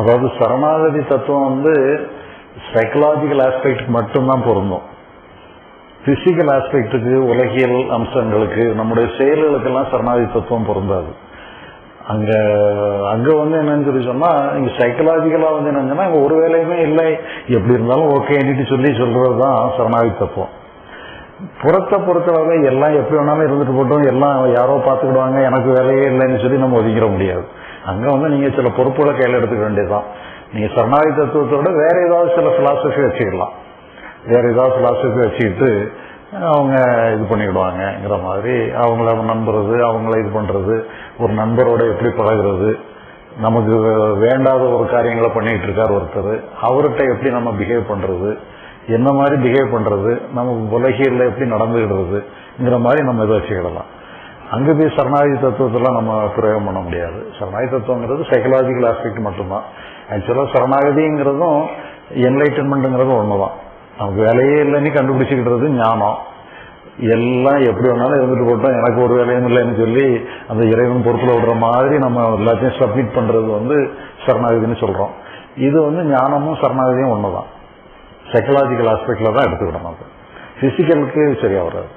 அதாவது சரணாகதி தத்துவம் வந்து சைக்கலாஜிக்கல் ஆஸ்பெக்ட் மட்டும்தான் பொருந்தும். பிசிக்கல் ஆஸ்பெக்டுக்கு உலகியல் அம்சங்களுக்கு நம்முடைய செயல்களுக்கெல்லாம் சரணாகதி தத்துவம் பொருந்தாது. அங்கே அங்கே வந்து என்னன்னு சொல்லி சொன்னால் இங்கே சைக்கலாஜிக்கலாக வந்து என்னங்கன்னா இங்கே ஒரு வேலையுமே இல்லை. எப்படி இருந்தாலும் ஓகேன்னு சொல்லி சொல்கிறது தான் சரணாகதி தத்துவம். புறத்தை பொறுத்தளவு எல்லாம் எப்படி வேணாலும் இருந்துட்டு போட்டோம். எல்லாம் யாரோ பார்த்துக்கிடுவாங்க எனக்கு வேலையே இல்லைன்னு சொல்லி நம்ம ஒதுங்கிட முடியாது. அங்க வந்து நீங்க சில பொறுப்புகளை கையில் எடுத்துக்க வேண்டியதுதான். நீங்க சரணாகி தத்துவத்தோட வேற ஏதாவது சில பிலாசபி வச்சுக்கலாம். வேற ஏதாவது பிலாசபி வச்சுக்கிட்டு அவங்க இது பண்ணிக்கிடுவாங்கங்கிற மாதிரி அவங்கள நம்புறது அவங்கள இது பண்றது ஒரு நண்பரோட எப்படி பழகுறது நமக்கு வேண்டாத ஒரு காரியங்களை பண்ணிக்கிட்டு இருக்கார் ஒருத்தர் அவர்கிட்ட எப்படி நம்ம பிஹேவ் பண்றது என்ன மாதிரி பிஹேவ் பண்றது நம்ம உலகியில் எப்படி நடந்துகிடுறதுங்கிற மாதிரி நம்ம இதை வச்சுக்கிடலாம். அங்கே போய் சரணாகதி தத்துவத்தெல்லாம் நம்ம பிரயோகம் பண்ண முடியாது. சரணாகதி தத்துவங்கிறது சைக்கலாஜிக்கல் ஆஸ்பெக்ட் மட்டும்தான். ஆக்சுவலாக சரணாகதிங்கிறதும் என்டர்டைன்மெண்ட்டுங்கிறதும் ஒன்று தான் நமக்கு வேலையே இல்லைன்னு கண்டுபிடிச்சிக்கிட்டது ஞானம். எல்லாம் எப்படி வேணாலும் இருந்துட்டு போட்டோம். எனக்கு ஒரு வேலையும் இல்லைன்னு சொல்லி அந்த இறைவன் பொறுப்பில் விடுற மாதிரி நம்ம எல்லாத்தையும் சப்மிட் பண்ணுறது வந்து சரணாகதின்னு சொல்கிறோம் இது வந்து ஞானமும் சரணாகதியும் தான் சைக்கலாஜிக்கல் ஆஸ்பெக்டில் தான் எடுத்துக்கிடணும் அது. ஃபிசிக்கலுக்கு சரியாக வராது.